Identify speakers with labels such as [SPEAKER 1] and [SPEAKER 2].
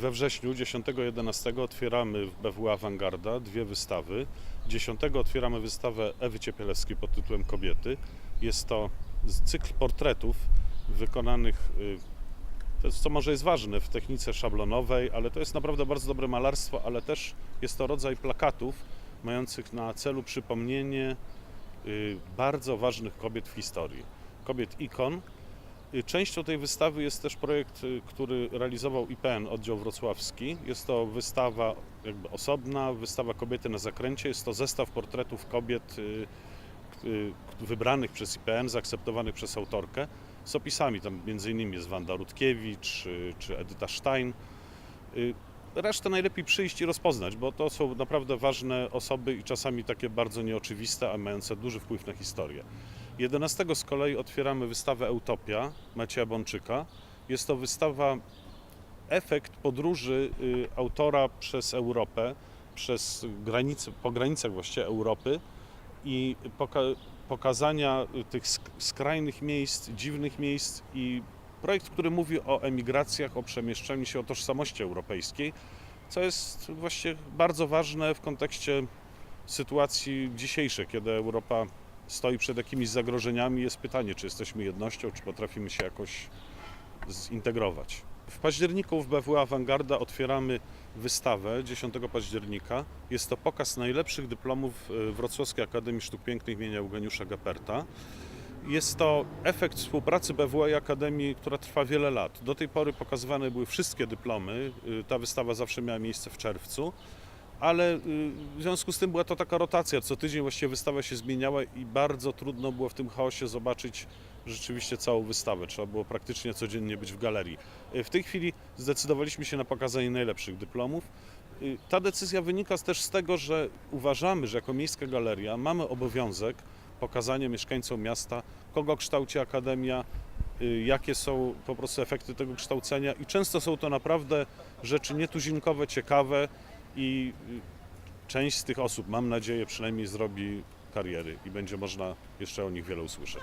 [SPEAKER 1] We wrześniu 10-11 otwieramy w BWA Awangarda dwie wystawy. 10 otwieramy wystawę Ewy Ciepielewskiej pod tytułem Kobiety. Jest to cykl portretów wykonanych, y, to co może jest ważne, w technice szablonowej, ale to jest naprawdę bardzo dobre malarstwo, ale też jest to rodzaj plakatów mających na celu przypomnienie y, bardzo ważnych kobiet w historii. Kobiet ikon, Częścią tej wystawy jest też projekt, y, który realizował IPN, oddział wrocławski. Jest to wystawa jakby osobna, wystawa Kobiety na zakręcie. Jest to zestaw portretów kobiet y, y, wybranych przez IPN, zaakceptowanych przez autorkę, z opisami. Tam innymi jest Wanda Rutkiewicz y, czy Edyta Stein. Y, Resztę najlepiej przyjść i rozpoznać, bo to są naprawdę ważne osoby i czasami takie bardzo nieoczywiste, a mające duży wpływ na historię. 11 z kolei otwieramy wystawę Eutopia Macieja Bączyka. Jest to wystawa efekt podróży y, autora przez Europę, przez granice, po granicach właściwie Europy i poka- pokazania y, tych sk- skrajnych miejsc, dziwnych miejsc i projekt, który mówi o emigracjach, o przemieszczaniu się, o tożsamości europejskiej, co jest właśnie bardzo ważne w kontekście sytuacji dzisiejszej, kiedy Europa stoi przed jakimiś zagrożeniami. Jest pytanie, czy jesteśmy jednością, czy potrafimy się jakoś zintegrować. W październiku w BWA Awangarda otwieramy wystawę 10 października. Jest to pokaz najlepszych dyplomów y, Wrocławskiej Akademii Sztuk Pięknych imienia Eugeniusza Geperta. Jest to efekt współpracy BWA i Akademii, która trwa wiele lat. Do tej pory pokazywane były wszystkie dyplomy. Y, Ta wystawa zawsze miała miejsce w czerwcu ale y, w związku z tym była to taka rotacja. Co tydzień właściwie wystawa się zmieniała i bardzo trudno było w tym chaosie zobaczyć rzeczywiście całą wystawę. Trzeba było praktycznie codziennie być w galerii. Y, W tej chwili zdecydowaliśmy się na pokazanie najlepszych dyplomów. Y, Ta decyzja wynika też z tego, że uważamy, że jako miejska galeria mamy obowiązek pokazania mieszkańcom miasta, kogo kształci akademia, jakie są po prostu efekty tego kształcenia i często są to naprawdę rzeczy nietuzinkowe, ciekawe, i y, część z tych osób, mam nadzieję, przynajmniej zrobi kariery i będzie można jeszcze o nich wiele usłyszeć.